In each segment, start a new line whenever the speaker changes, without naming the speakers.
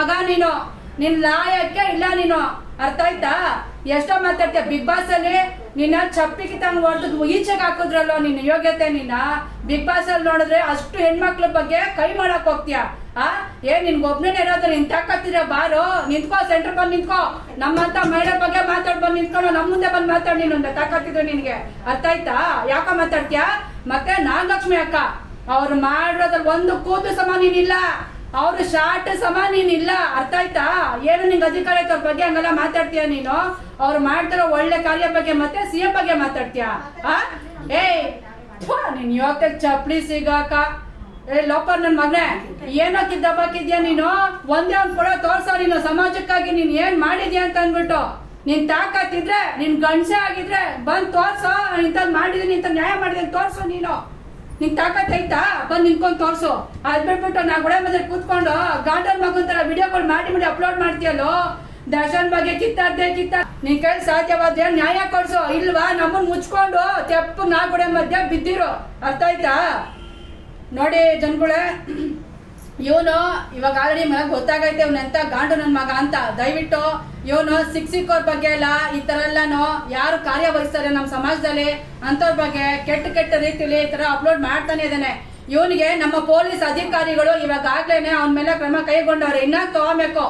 ಮಗ ನೀನು, ನಿನ್ ಲಾಯಕ್ಕೆ ಇಲ್ಲ ನೀನು. ಅರ್ಥ ಆಯ್ತಾ? ಎಷ್ಟೋ ಮಾತಾಡ್ತೀಯ ಬಿಗ್ ಬಾಸ್ ಅಲ್ಲಿ ನಿನ್ನ ಚಪ್ಪಿಗೆ ತಂಗ್ ಹೊಡೆದು ಈಚೆಗೆ ಹಾಕಿದ್ರಲ್ಲೋ ನಿನ್ನ ಯೋಗ್ಯತೆ ನಿನ್ನ ಬಿಗ್ ಬಾಸ್ ಅಲ್ಲಿ ನೋಡಿದ್ರೆ ಅಷ್ಟು ಹೆಣ್ಮಕ್ಳ ಬಗ್ಗೆ ಕೈ ಮಾಡಕ್ ಹೋಗ್ತೀಯ. ಆ? ಏ, ನಿನ್ಗೆ ಒಬ್ನೇ ಇರೋದು ನಿನ್ ತಾಕತ್ತಿದ್ರೆ ಬಾರು. ನಿಂತ್ಕೋ ಸೆಂಟರ್ ಬಂದ್ ನಿಂತ್ಕೋ. ನಮ್ಮಂತ ಮಹಿಳೆ ಬಗ್ಗೆ ಮಾತಾಡ್ ಬಂದ್ ನಿಂತ್ಕೊಂಡು ನಮ್ಮ ಮುಂದೆ ಬಂದ್ ಮಾತಾಡ್ ನೀನು ತಾಕತ್ತಿದ್ರು ನಿನ್ಗೆ. ಅರ್ಥ ಆಯ್ತಾ? ಯಾಕ ಮಾತಾಡ್ತೀಯ? ಮತ್ತೆ ನಾಗಲಕ್ಷ್ಮಿ ಅಕ್ಕ, ಅವ್ರು ಮಾಡಿರೋದ್ರಲ್ಲಿ ಒಂದು ಕೂತು ಸಮ ನೀನಿಲ್ಲ. ಅವ್ರು ಶಾರ್ಟ್ ಸಮ ನೀನಿಲ್ಲ ಅರ್ಥ ಆಯ್ತಾ? ಏನು ನಿಂಗೆ ಅಧಿಕಾರ ಐತೆ ಅವ್ರ ಬಗ್ಗೆ? ಹಂಗೆಲ್ಲ ಮಾತಾಡ್ತೀಯ ನೀನು? ಅವ್ರು ಮಾಡ್ತಿರೋ ಒಳ್ಳೆ ಕಾರ್ಯ ಬಗ್ಗೆ ಮತ್ತೆ ಸಿ ಎಂ ಬಗ್ಗೆ ಮಾತಾಡ್ತೀಯ? ಏಯ್! ನಿನ್ ಯೋಗ ಚಪ್ಪಲಿ ಸಿಗಾಕ. ಏ ಲೋಪರ್ ನನ್ ಮಗನೇ, ಏನೋ ಕಿದ್ದಬಾಕಿದ್ಯಾ ನೀನು? ಒಂದೇ ಒಂದ್ ಕೊಡ ತೋರ್ಸೋ ನೀನು. ಸಮಾಜಕ್ಕಾಗಿ ನೀನ್ ಏನ್ ಮಾಡಿದ್ಯಾ ಅಂತ ಅಂದ್ಬಿಟ್ಟು. ನೀನ್ ತಾಕತ್ತಿದ್ರೆ ನಿನ್ ಗಂಡಸೆ ಆಗಿದ್ರೆ ಬಂದ್ ತೋರ್ಸೋ. ಇಂಥದ್ ಮಾಡಿದೀನಿ ಇಂಥ ನ್ಯಾಯ ಮಾಡಿದೀನಿ ತೋರ್ಸೋ ನೀನು. ನಿನ್ ತಾಕತ್ ಐತಾ ಬಂದ್ ನಿಂತ್ಕೊಂಡ್ ತೋರ್ಸು. ಅದ್ ಬಿಟ್ಬಿಟ್ಟು ನಾ ಗುಡೆ ಮಧ್ಯೆ ಕೂತ್ಕೊಂಡು ಗಾರ್ಡನ್ ಮಗನ್ ವಿಡಿಯೋಗಳು ಮಾಡಿ ಮಾಡಿ ಅಪ್ಲೋಡ್ ಮಾಡ್ತೀಯಲ್ಲೋ? ದರ್ಶನ್ ಬಗ್ಗೆ ಕಿತ್ತಾದ್ದೆ ಕಿತ್ತ ನೀನ್ ಕೈ ಸಾಧ್ಯವಾದ್ರೆ ನ್ಯಾಯ ಕೊಡ್ಸು. ಇಲ್ವಾ? ನಮ್ಮನ್ ಮುಚ್ಕೊಂಡು ತೆಪ್ಪು ನಾ ಗುಡೆ ಮಧ್ಯೆ ಬಿದ್ದಿರೋ. ಅರ್ಥ ಆಯ್ತಾ ನೋಡಿ ಜನಗಳೇ. ಇವನು ಇವಾಗ ಆಲ್ರೆಡಿ ಮಗ ಗೊತ್ತಾಗೈತೆ ಎಂತ ಗಾಂಡು ನನ್ನ ಮಗ ಅಂತ. ದಯವಿಟ್ಟು ಇವನು ಸಿಕ್ ಸಿಕ್ಕೋರ್ ಬಗ್ಗೆ ಎಲ್ಲ ಈ ತರ ಎಲ್ಲಾನು ಯಾರು ಕಾರ್ಯವಹಿಸ್ತಾರೆ ನಮ್ಮ ಸಮಾಜದಲ್ಲಿ? ಅಂಥವ್ರ ಬಗ್ಗೆ ಕೆಟ್ಟ ಕೆಟ್ಟ ರೀತಿಲಿ ಈ ತರ ಅಪ್ಲೋಡ್ ಮಾಡ್ತಾನೆ ಇದ್ದಾನೆ. ಇವನಿಗೆ ನಮ್ಮ ಪೊಲೀಸ್ ಅಧಿಕಾರಿಗಳು ಇವಾಗ ಆಗ್ಲೇನೆ ಅವನ ಮೇಲೆ ಕ್ರಮ ಕೈಗೊಂಡವ್ರೆ. ಇನ್ನ ತಗೋಬೇಕು.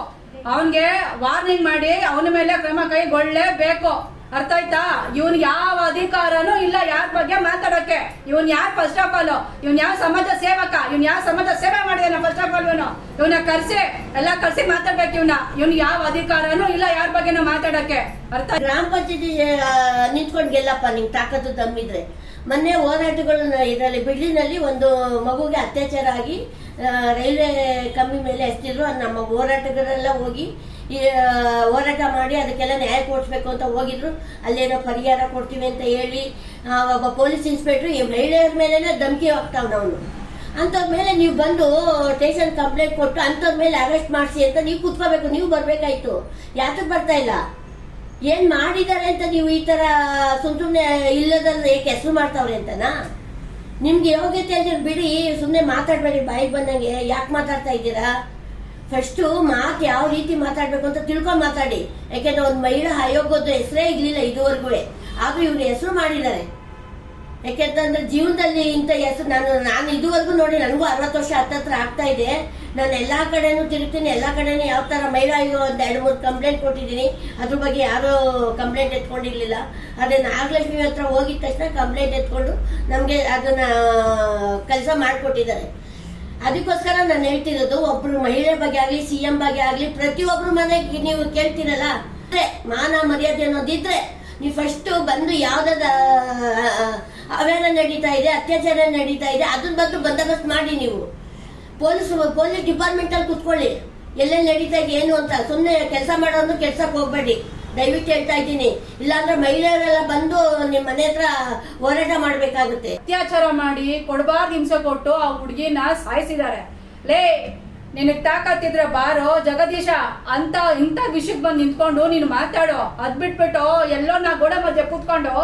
ಅವನ್ಗೆ ವಾರ್ನಿಂಗ್ ಮಾಡಿ, ಅವನ ಮೇಲೆ ಕ್ರಮ ಕೈಗೊಳ್ಳಲೇಬೇಕು ಅರ್ಥ ಆಯ್ತಾ? ಇವನ್ ಯಾವ ಅಧಿಕಾರನೂ ಇಲ್ಲ ಯಾರ ಬಗ್ಗೆ ಮಾತಾಡೋಕೆ. ಇವನ್ ಯಾರ್ ಫಸ್ಟ್ ಆಫ್ ಆಲ್ ಇವನ್ ಯಾವ ಸಮಾಜ ಸೇವಕ? ಇವನ್ ಯಾವ ಸಮಾಜ ಸೇವೆ ಮಾಡಿದಾನ ಫಸ್ಟ್ ಆಫ್ ಆಲ್ ಇವನು? ಇವನ ಕರ್ಸಿ, ಎಲ್ಲ ಕರ್ಸಿ ಮಾತಾಡ್ಬೇಕು ಇವನ. ಇವನ್ ಯಾವ ಅಧಿಕಾರನೂ ಇಲ್ಲ ಯಾರ ಬಗ್ಗೆನೂ ಮಾತಾಡಕ್ಕೆ ಅರ್ಥ
ಗ್ರಾಮ ಪಂಚಾಯತಿ ನಿಂತ್ಕೊಂಡ್ ಗೆಲ್ಲಪ್ಪ, ನಿಂಗೆ ತಾಕತ್ತು ದಮ್ಮಿದ್ರೆ ಮೊನ್ನೆ ಹೋರಾಟಗಳು ಇದರಲ್ಲಿ ಬಿಡ್ಲಿನಲ್ಲಿ ಒಂದು ಮಗುಗೆ ಅತ್ಯಾಚಾರ ಆಗಿ ರೈಲ್ವೆ ಕಮ್ಮಿ ಮೇಲೆ ಎಸ್ತಿದ್ರು. ಅದು ನಮ್ಮ ಹೋರಾಟಗಳೆಲ್ಲ ಹೋಗಿ ಈ, ಹೋರಾಟ ಮಾಡಿ ಅದಕ್ಕೆಲ್ಲ ನ್ಯಾಯ ಕೊಡಿಸ್ಬೇಕು ಅಂತ ಹೋಗಿದ್ರು. ಅಲ್ಲೇನೋ ಪರಿಹಾರ ಕೊಡ್ತೀವಿ ಅಂತ ಹೇಳಿ ಒಬ್ಬ ಪೊಲೀಸ್ ಇನ್ಸ್ಪೆಕ್ಟ್ರು ಈ ಮಹಿಳೆಯರ ಮೇಲೆನೇ ಧಮಕಿ ಹೋಗ್ತಾವ್ನ ಅವನು. ಅಂಥವ್ರ ಮೇಲೆ ನೀವು ಬಂದು ಸ್ಟೇಷನ್ ಕಂಪ್ಲೇಂಟ್ ಕೊಟ್ಟು ಅಂಥವ್ರ ಮೇಲೆ ಅರೆಸ್ಟ್ ಮಾಡಿಸಿ ಅಂತ ನೀವು ಕುತ್ಕೋಬೇಕು. ನೀವು ಬರಬೇಕಾಯ್ತು. ಯಾತಕ್ಕೆ ಬರ್ತಾ ಇಲ್ಲ? ಏನ್ ಮಾಡಿದ್ದಾರೆ ಅಂತ ನೀವು ಈ ತರ ಸುಮ್ ಸುಮ್ನೆ ಇಲ್ಲದಲ್ಲ ಏಕೆ ಹೆಸರು ಮಾಡ್ತಾವ್ರೆ ಅಂತನಾ? ನಿಮ್ಗೆ ಯೋಗ್ಯತೆ ಅಂದ್ರೆ ಬಿಡಿ, ಸುಮ್ನೆ ಮಾತಾಡ್ಬೇಡಿ, ಬಾಯಿಗೆ ಬಂದಂಗೆ. ಯಾಕೆ ಮಾತಾಡ್ತಾ ಇದ್ದೀರಾ? ಫಸ್ಟು ಮಾತು ಯಾವ ರೀತಿ ಮಾತಾಡ್ಬೇಕು ಅಂತ ತಿಳ್ಕೊಂಡು ಮಾತಾಡಿ. ಯಾಕೆಂದ್ರೆ ಒಂದು ಮಹಿಳಾ ಆಯೋಗದ ಹೆಸರೇ ಇರಲಿಲ್ಲ ಇದುವರೆಗೂ ಆದ್ರೂ ಇವ್ರು ಹೆಸರು ಮಾಡಿದ್ದಾರೆ. ಯಾಕೆಂತಂದ್ರೆ ಜೀವನದಲ್ಲಿ ಇಂಥ ಹೆಸರು ನಾನು ನಾನು ಇದುವರೆಗೂ ನೋಡಿ, ನನಗೂ ಅರವತ್ತು ವರ್ಷ ಹತ್ತತ್ರ ಆಗ್ತಾ ಇದೆ. ನಾನು ಎಲ್ಲಾ ಕಡೆನೂ ತಿರುಗ್ತೀನಿ, ಎಲ್ಲಾ ಕಡೆನೂ ಯಾವ ಮಹಿಳಾ ಆಯೋಗ ಒಂದು ಎರಡು ಮೂರು ಕಂಪ್ಲೇಂಟ್ ಕೊಟ್ಟಿದ್ದೀನಿ. ಅದ್ರ ಬಗ್ಗೆ ಯಾರೂ ಕಂಪ್ಲೇಂಟ್ ಎತ್ಕೊಂಡಿರಲಿಲ್ಲ. ಅದೇ ನಾಗಲಕ್ಷ್ಮಿ ಹತ್ರ ಹೋಗಿದ ತಕ್ಷಣ ಕಂಪ್ಲೇಂಟ್ ಎತ್ಕೊಂಡು ನಮಗೆ ಅದನ್ನ ಕೆಲಸ ಮಾಡಿಕೊಟ್ಟಿದ್ದಾರೆ. ಅದಕ್ಕೋಸ್ಕರ ನಾನು ಹೇಳ್ತಿರೋದು, ಒಬ್ರು ಮಹಿಳೆ ಬಗ್ಗೆ ಆಗಲಿ ಸಿ ಎಂ ಬಗ್ಗೆ ಆಗಲಿ ಪ್ರತಿಯೊಬ್ಬರು ಮನೆಗೆ ನೀವು ಕೇಳ್ತೀರಲ್ಲ ಮಾನ ಮರ್ಯಾದೆ ಅನ್ನೋದಿದ್ರೆ ನೀವು ಫಸ್ಟ್ ಬಂದು ಯಾವ್ದಾದ ಅವೇನ ನಡೀತಾ ಇದೆ, ಅತ್ಯಾಚಾರ ನಡೀತಾ ಇದೆ ಅದನ್ನ ಬಂದು ಬಂದೋಬಸ್ತ್ ಮಾಡಿ ನೀವು. ಪೊಲೀಸ್ ಪೊಲೀಸ್ ಡಿಪಾರ್ಟ್ಮೆಂಟ್ ಅಲ್ಲಿ ಕುತ್ಕೊಳ್ಳಿ. ಎಲ್ಲೆಲ್ಲಿ ನಡೀತಾ ಇದೆ, ಏನು ಅಂತ. ಸುಮ್ಮನೆ ಕೆಲಸ ಮಾಡೋದು ಕೆಲ್ಸಕ್ಕೆ ಹೋಗ್ಬೇಡಿ. ದಯವಿಟ್ಟು ಹೇಳ್ತಾ ಇದ್ದೀನಿ. ಇಲ್ಲಾಂದ್ರೆ ಮಹಿಳೆಯರೆಲ್ಲ ಬಂದು ನಿಮ್ಮ ಮನೆ ಹತ್ರ ಹೋರಾಟ ಮಾಡ್ಬೇಕಾಗುತ್ತೆ.
ಅತ್ಯಾಚಾರ ಮಾಡಿ ಕೊಡಬಾರ್ದು ಹಿಂಸೆ ಕೊಟ್ಟು ಆ ಹುಡುಗಿನ ಸಾಯಿಸಿದ್ದಾರೆ. ಲೇ, ನಿನಗ್ ತಾಕತ್ತಿದ್ರೆ ಬಾರೋ ಜಗದೀಶ. ಅಂತ, ಇಂಥ ವಿಷಯಕ್ಕೆ ಬಂದು ನಿಂತ್ಕೊಂಡು ನೀನು ಮಾತಾಡೋ. ಅದ್ ಬಿಟ್ಬಿಟ್ಟು ಎಲ್ಲೋ ನಾ ಗೋಡೆ ಮಧ್ಯೆ ಕೂತ್ಕೊಂಡು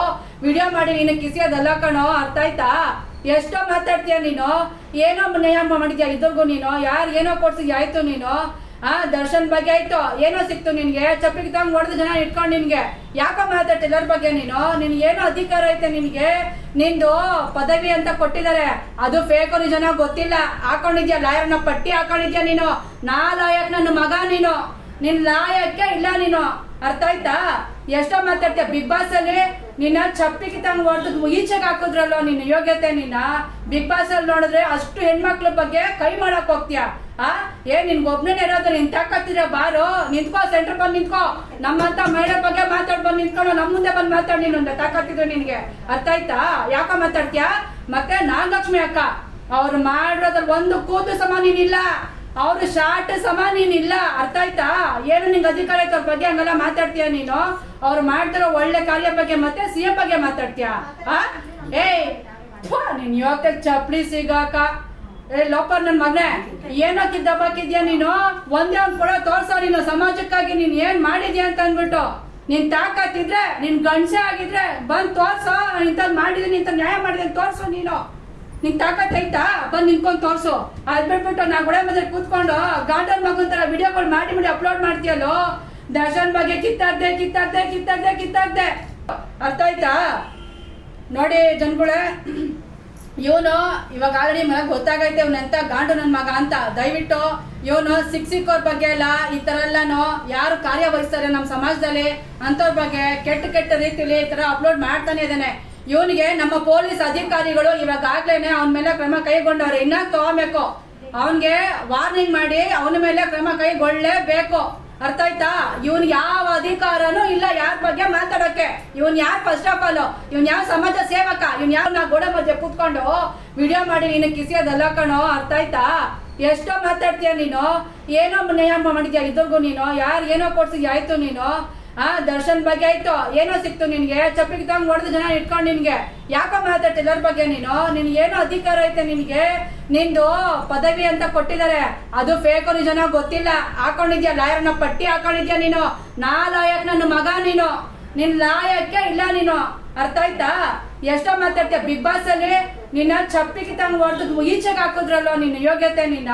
ವಿಡಿಯೋ ಮಾಡಿ ನೀನು ಕಿಸಿಯೋದಲ್ಲ ಕಣೋ, ಅರ್ಥ ಆಯ್ತಾ? ಎಷ್ಟೋ ಮಾತಾಡ್ತೀಯ ನೀನು? ಏನೋ ನಿಯಮ ಮಾಡಿದ್ಯಾ ಇದ್ರಿಗೂ ನೀನು? ಯಾರು ಏನೋ ಕೊಡ್ಸಿದ್ಯಾ ಆಯ್ತು ನೀನು? ಆ, ದರ್ಶನ್ ಬಗ್ಗೆ ಆಯ್ತು? ಏನೋ ಸಿಕ್ತು ನಿನ್ಗೆ? ಚಪ್ಪಿಗೆ ತಂಗ್ ಹೊಡೆದು ಜನ ಇಟ್ಕೊಂಡು ನಿನ್ಗೆ. ಯಾಕೋ ಮಾತಾಡ್ತಿ ಎಲ್ಲರ ಬಗ್ಗೆ ನೀನು? ನಿನ್ ಏನೋ ಅಧಿಕಾರ ಐತೆ ನಿನ್ಗೆ? ನಿಂದು ಪದವಿ ಅಂತ ಕೊಟ್ಟಿದ್ದಾರೆ. ಅದು ಫೇಕ್ ಜನ ಗೊತ್ತಿಲ್ಲ. ಹಾಕೊಂಡಿದ್ಯಾ? ಲಾಯರ್ನ ಪಟ್ಟಿ ಹಾಕೊಂಡಿದ್ಯಾ ನೀನು? ನಾ ಲಾಯಕ್ ನನ್ನ ಮಗ ನೀನು. ನಿನ್ ಲಾಯಕ್ಕೆ ಇಲ್ಲ ನೀನು. ಅರ್ಥ ಆಯ್ತಾ? ಎಷ್ಟೋ ಮಾತಾಡ್ತೀಯ. ಬಿಗ್ ಬಾಸ್ ಅಲ್ಲಿ ನಿನ್ನ ಚಪ್ಪಿಗೆ ತಂಗ್ ಹೊಡೆದು ಈಚೆಗೆ ಹಾಕಿದ್ರಲ್ಲೋ ನಿನ್ನ ಯೋಗ್ಯತೆ ನಿನ್ನ? ಬಿಗ್ ಬಾಸ್ ಅಲ್ಲಿ ನೋಡಿದ್ರೆ ಅಷ್ಟು ಹೆಣ್ಮಕ್ಳ ಬಗ್ಗೆ ಕೈ ಮಾಡಕ್ ಹೋಗ್ತೀಯ. ಆ? ಏ ನಿನ್ಗೆ ಒಬ್ನೇ ಇರೋದು ನಿನ್ ತಕ್ಕತ್ತಿರ ಬಾರು. ನಿಂತ್ಕೋ ಸೆಂಟರ್ ಬಂದು ನಿಂತ್ಕೋ. ನಮ್ಮಂತ ಮಹಿಳೆ ಬಗ್ಗೆ ಮಾತಾಡ್ ಬಂದು ನಿಂತ್ಕೊಂಡು ನಮ್ಮ ಮುಂದೆ ಬಂದು ಮಾತಾಡ್ ನೀನು ತಾಕತ್ತಿದ್ರು ನಿನ್ಗೆ. ಅರ್ಥ ಆಯ್ತಾ? ಯಾಕ ಮಾತಾಡ್ತೀಯ? ಮತ್ತೆ ನಾಗಲಕ್ಷ್ಮಿ ಅಕ್ಕ, ಅವ್ರು ಮಾಡಿರೋದ್ರಲ್ಲಿ ಒಂದು ಕೂತು ಸಮ ನೀನಿಲ್ಲ. ಅವ್ರು ಶಾರ್ಟ್ ಸಮ ನೀನಿಲ್ಲ ಅರ್ಥ ಆಯ್ತಾ? ಏನು ನಿಂಗೆ ಅಧಿಕಾರ ಐತೆ ಅವ್ರ ಬಗ್ಗೆ ಹಂಗೆಲ್ಲ ಮಾತಾಡ್ತೀಯ ನೀನು? ಅವ್ರು ಮಾಡ್ತಿರೋ ಒಳ್ಳೆ ಕಾರ್ಯ ಬಗ್ಗೆ ಮತ್ತೆ ಸಿ ಎಂ ಬಗ್ಗೆ ಮಾತಾಡ್ತೀಯ? ಏಯ್! ನಿನ್ ನೀನ್ ಚಪ್ಪಲಿ ಸಿಗಾಕ. ಏ ಲೋಪರ್ ನನ್ ಮಗನೇ, ಏನೋ ಕಿದ್ದಬಾಕಿದ್ಯಾ ನೀನು? ಒಂದೇ ಒಂದ್ ಕೂಡ ತೋರ್ಸೋ ನೀನು, ಸಮಾಜಕ್ಕಾಗಿ ನೀನ್ ಏನ್ ಮಾಡಿದ್ಯಾ ಅಂತ ಅಂದ್ಬಿಟ್ಟು. ನಿನ್ ತಾಕತ್ತಿದ್ರೆ ನಿನ್ ಗಂಡ್ಸೆ ಆಗಿದ್ರೆ ಬಂದ್ ತೋರ್ಸೋ, ಇಂಥದ್ ಮಾಡಿದೀನಿ ಇಂಥ ನ್ಯಾಯ ಮಾಡಿದೀನಿ ತೋರ್ಸು ನೀನು. ನಿಂಗ್ ತಾಕತ್ ಐತಾ ಬಂದ್ ನಿಂತ್ಕೊಂಡು ತೋರ್ಸು. ಅದ್ ಬಿಟ್ಬಿಟ್ಟು ನಾ ಗುಡ ಮಧ್ಯೆ ಕೂತ್ಕೊಂಡು ಗಾರ್ಡನ್ ಮಗನ್ ವಿಡಿಯೋಗಳು ಮಾಡಿ ಮಾಡಿ ಅಪ್ಲೋಡ್ ಮಾಡ್ತೀಯಲ್ಲೋ? ದರ್ಶನ್ ಬಗ್ಗೆ ಕಿತ್ತಾದ್ದೆ ಕಿತ್ತಾದ್ದೆ ಕಿತ್ತಾದ್ದೆ ಕಿತ್ತಾದ್ದೆ ಅರ್ಥ ಆಯ್ತಾ? ನೋಡಿ ಜನ್ಗಳೇ, ಇವನು ಇವಾಗ ಆಲ್ರೆಡಿ ಮಗ ಗೊತ್ತಾಗೈತೆ ಅವನಂತ ಗಾಂಡು ನನ್ನ ಮಗ ಅಂತ. ದಯವಿಟ್ಟು ಇವನು ಸಿಕ್ ಸಿಕ್ಕೋರ್ ಬಗ್ಗೆ ಎಲ್ಲ ಈ ತರ ಎಲ್ಲಾನು ಯಾರು ಕಾರ್ಯ ವಹಿಸ್ತಾರೆ ನಮ್ಮ ಸಮಾಜದಲ್ಲಿ? ಅಂತವ್ರ ಬಗ್ಗೆ ಕೆಟ್ಟ ಕೆಟ್ಟ ರೀತಿಲಿ ಈ ತರ ಅಪ್ಲೋಡ್ ಮಾಡ್ತಾನೆ ಇದ್ದಾನೆ. ಇವನಿಗೆ ನಮ್ಮ ಪೊಲೀಸ್ ಅಧಿಕಾರಿಗಳು ಇವಾಗ ಆಗ್ಲೇನೆ ಅವನ ಮೇಲೆ ಕ್ರಮ ಕೈಗೊಂಡವ್ರೆ. ಇನ್ನ ತಗೋಬೇಕು. ಅವನ್ಗೆ ವಾರ್ನಿಂಗ್ ಮಾಡಿ ಅವನ ಮೇಲೆ ಕ್ರಮ ಕೈಗೊಳ್ಳಲೇಬೇಕು ಅರ್ಥ ಆಯ್ತಾ? ಇವನ್ ಯಾವ ಅಧಿಕಾರನೂ ಇಲ್ಲ ಯಾರ ಬಗ್ಗೆ ಮಾತಾಡಕ್ಕೆ ಇವನ್ ಯಾರ್ ಫಸ್ಟ್ ಆಫ್ ಆಲ್ ಇವನ್ ಯಾವ ಸಮಾಜ ಸೇವಕ? ಇವನ್ ಯಾವ ನಾ ಗೋಡೆ ಮಧ್ಯೆ ಕೂತ್ಕೊಂಡು ವಿಡಿಯೋ ಮಾಡಿ ನೀನು ಕಿಸಿಯೋದಲ್ಲ ಕಣೋ? ಅರ್ಥ ಆಯ್ತಾ? ಎಷ್ಟೋ ಮಾತಾಡ್ತೀಯ ನೀನು? ಏನೋ ನಿಯಮ ಮಾಡಿದ್ಯಾ ಇದ್ರಿಗೂ ನೀನು? ಯಾರು ಏನೋ ಕೊಡ್ಸಿದ್ಯಾ? ಆಯ್ತು ನೀನು? ಆ ದರ್ಶನ್ ಬಗ್ಗೆ ಆಯ್ತು, ಏನೋ ಸಿಕ್ತು ನಿನ್ಗೆ? ಚಪ್ಪಿಗೆ ತಂಗ್ ಹೊಡೆದು ಜನ ಇಟ್ಕೊಂಡು ನಿನ್ಗೆ. ಯಾಕೋ ಮಾತಾಡ್ತಿ ಇದ್ರ ಬಗ್ಗೆ ನೀನು? ನಿನ್ ಏನೋ ಅಧಿಕಾರ ಐತೆ ನಿನ್ಗೆ? ನಿಂದು ಪದವಿ ಅಂತ ಕೊಟ್ಟಿದ್ದಾರೆ. ಅದು ಫೇಕ್ ಜನ ಗೊತ್ತಿಲ್ಲ. ಹಾಕೊಂಡಿದ್ಯಾ? ಲಾಯರ್ನ ಪಟ್ಟಿ ಹಾಕೊಂಡಿದ್ಯಾ ನೀನು? ನಾ ಲಾಯಕ್ ನನ್ನ ಮಗ ನೀನು? ನಿನ್ ಲಾಯಕ್ಕೆ ಇಲ್ಲ ನೀನು. ಅರ್ಥ ಆಯ್ತಾ? ಎಷ್ಟೋ ಮಾತಾಡ್ತೀಯ? ಬಿಗ್ ಬಾಸ್ ಅಲ್ಲಿ ನಿನ್ನ ಚಪ್ಪಿಗೆ ತಂಗ್ ಹೊಡೆದು ಈಚೆಗೆ ಹಾಕಿದ್ರಲ್ಲೋ, ನಿನ್ನ ಯೋಗ್ಯತೆ, ನಿನ್ನ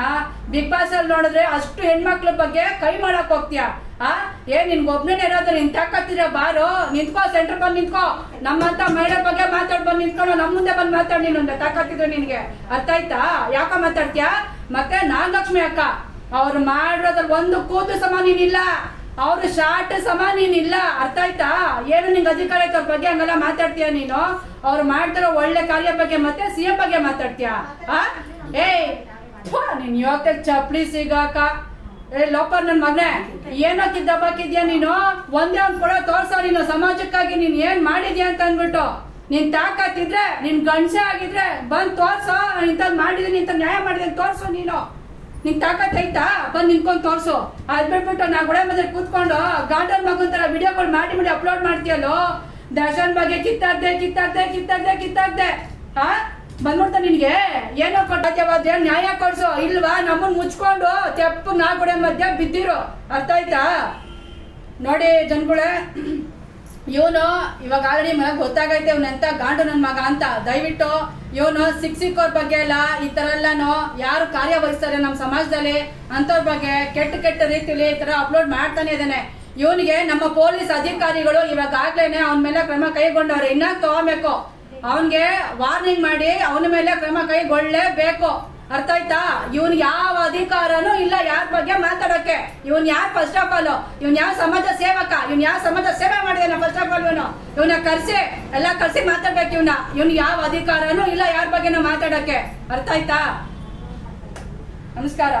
ಬಿಗ್ ಬಾಸ್ ಅಲ್ಲಿ ನೋಡಿದ್ರೆ ಅಷ್ಟು ಹೆಣ್ಮಕ್ಳ ಬಗ್ಗೆ ಕೈ ಮಾಡಕ್ ಹೋಗ್ತೀಯ? ಆ? ಏ, ನಿನ್ಗೆ ಒಬ್ನೇ ಇರೋದು, ನಿನ್ ತಾಕತ್ತಿರ ಬಾರು, ನಿಂತ್ಕೋ, ಸೆಂಟರ್ ಬಂದು ನಿಂತ್ಕೋ. ನಮ್ಮಂತ ಮಹಿಳೆ ಬಗ್ಗೆ ಮಾತಾಡ್ ಬಂದು ನಿಂತ್ಕೊಂಡು ನಮ್ಮ ಮುಂದೆ ಬಂದು ಮಾತಾಡ್ ನೀನು ತಾಕತ್ತಿದ್ರು ನಿನ್ಗೆ. ಅರ್ಥ ಆಯ್ತಾ? ಯಾಕ ಮಾತಾಡ್ತೀಯ? ಮತ್ತೆ ನಾಗಲಕ್ಷ್ಮಿ ಅಕ್ಕ, ಅವ್ರು ಮಾಡಿರೋದ್ರಲ್ಲಿ ಒಂದು ಕೂತು ಸಮ ನೀನಿಲ್ಲ. ಅವ್ರು ಶಾರ್ಟ್ ಸಮ ನೀನಿಲ್ಲ ಅರ್ಥ ಆಯ್ತಾ? ಏನು ನಿಂಗೆ ಅಧಿಕಾರ ಬಗ್ಗೆ? ಹಂಗೆಲ್ಲ ಮಾತಾಡ್ತೀಯ ನೀನು? ಅವ್ರು ಮಾಡ್ತಿರೋ ಒಳ್ಳೆ ಕಾರ್ಯ ಬಗ್ಗೆ ಮತ್ತೆ ಸಿ ಎಂ ಬಗ್ಗೆ ಮಾತಾಡ್ತೀಯ? ಏಯ್! ನೀನ್ ಯೋಗ್ಯ ಚಪ್ಲಿ ಸಿಗಾಕ? ಏ ಲೋಪರ್ ನನ್ ಮಗನೇ, ಏನೋ ದಬ್ಬಾಕಿದ್ಯಾ ನೀನು? ಒಂದೇ ಒಂದ್ ಕೂಡ ತೋರ್ಸೋ ನೀನು. ಸಮಾಜಕ್ಕಾಗಿ ನೀನ್ ಏನ್ ಮಾಡಿದ್ಯಾ ಅಂತ ಅಂದ್ಬಿಟ್ಟು. ನೀನ್ ತಾಕತ್ತಿದ್ರೆ ನಿನ್ ಗಂಡಸೆ ಆಗಿದ್ರೆ ಬಂದ್ ತೋರ್ಸೋ. ಇಂಥದ್ ಮಾಡಿದೀನಿ ಇಂಥ ನ್ಯಾಯ ಮಾಡಿದೀನಿ ತೋರ್ಸು ನೀನು. ನಿನ್ ಐತಾ ಬಂದ್ ನಿಂತ್ಕೊಂಡ್ ತೋರ್ಸು. ಅದ್ ಬಿಟ್ಬಿಟ್ಟು ನಾ ಗುಡ ಮಧ್ಯೆ ಕೂತ್ಕೊಂಡು ಗಾರ್ಡನ್ ಮಗನ್ ತರ ವಿಡಿಯೋಗಳು ಮಾಡಿ ಮಾಡಿ ಅಪ್ಲೋಡ್ ಮಾಡ್ತೀಯಲ್ಲೋ? ದರ್ಶನ್ ಬಗ್ಗೆ ಕಿತ್ತಾಗ್ದೆ ಕಿತ್ತಾಗ್ದೆ ಕಿತ್ತಾಗ್ದೆ ಕಿತ್ತಾಗ್ದೆ ಹಾ ಬಂದ್ಬಿಡ್ತ ನಿನ್ಗೆ? ಏನೋ ಕೊಟ್ಟಾದ್ಯ ನ್ಯಾಯ ಕೊಡ್ಸು. ಇಲ್ವಾ? ನಮ್ಮನ್ ಮುಚ್ಕೊಂಡು ತೆಪ್ಪು ನಾ ಗುಡೆ ಮಧ್ಯ ಬಿದ್ದಿರು. ಅರ್ಥ ಆಯ್ತಾ? ನೋಡಿ ಜನಗಳೇ. ಇವನು ಇವಾಗ ಆಲ್ರೆಡಿ ಮನೆಗೆ ಗೊತ್ತಾಗೈತೆ ಇವನಂತ ಗಾಂಡು ನನ್ನ ಮಗ ಅಂತ. ದಯವಿಟ್ಟು ಇವನು ಸಿಕ್ ಸಿಕ್ಕೋರ್ ಬಗ್ಗೆ ಎಲ್ಲ ಈ ಥರ ಎಲ್ಲಾನು ಯಾರು ಕಾರ್ಯವಹಿಸ್ತಾರೆ ನಮ್ಮ ಸಮಾಜದಲ್ಲಿ, ಅಂಥವ್ರ ಬಗ್ಗೆ ಕೆಟ್ಟ ಕೆಟ್ಟ ರೀತಿಲಿ ಈ ತರ ಅಪ್ಲೋಡ್ ಮಾಡ್ತಾನೆ ಇದ್ದಾನೆ. ಇವನಿಗೆ ನಮ್ಮ ಪೊಲೀಸ್ ಅಧಿಕಾರಿಗಳು ಇವಾಗ ಆಗ್ಲೇನೆ ಅವನ ಮೇಲೆ ಕ್ರಮ ಕೈಗೊಂಡವ್ರೆ. ಇನ್ನಾಗ ತಗೋಬೇಕು? ಅವನಿಗೆ ವಾರ್ನಿಂಗ್ ಮಾಡಿ ಅವನ ಮೇಲೆ ಕ್ರಮ ಕೈಗೊಳ್ಳಲೇಬೇಕು ಅರ್ಥ ಆಯ್ತಾ? ಇವನ್ ಯಾವ ಅಧಿಕಾರನೂ ಇಲ್ಲ ಯಾರ ಬಗ್ಗೆ ಮಾತಾಡೋಕೆ. ಇವನ್ ಯಾರ್ ಫಸ್ಟ್ ಆಫ್ ಆಲ್ ಇವನ್ ಯಾವ ಸಮಾಜ ಸೇವಕ? ಇವನ್ ಯಾವ ಸಮಾಜ ಸೇವೆ ಮಾಡಿದಾನ ಫಸ್ಟ್ ಆಫ್ ಆಲ್ ಇವನು? ಇವನ ಕರ್ಸಿ, ಎಲ್ಲ ಕರ್ಸಿ ಮಾತಾಡ್ಬೇಕು ಇವನ. ಇವನ್ ಯಾವ ಅಧಿಕಾರನೂ ಇಲ್ಲ ಯಾರ ಬಗ್ಗೆನೂ ಮಾತಾಡಕ್ಕೆ ಅರ್ಥ ಆಯ್ತಾ? ನಮಸ್ಕಾರ.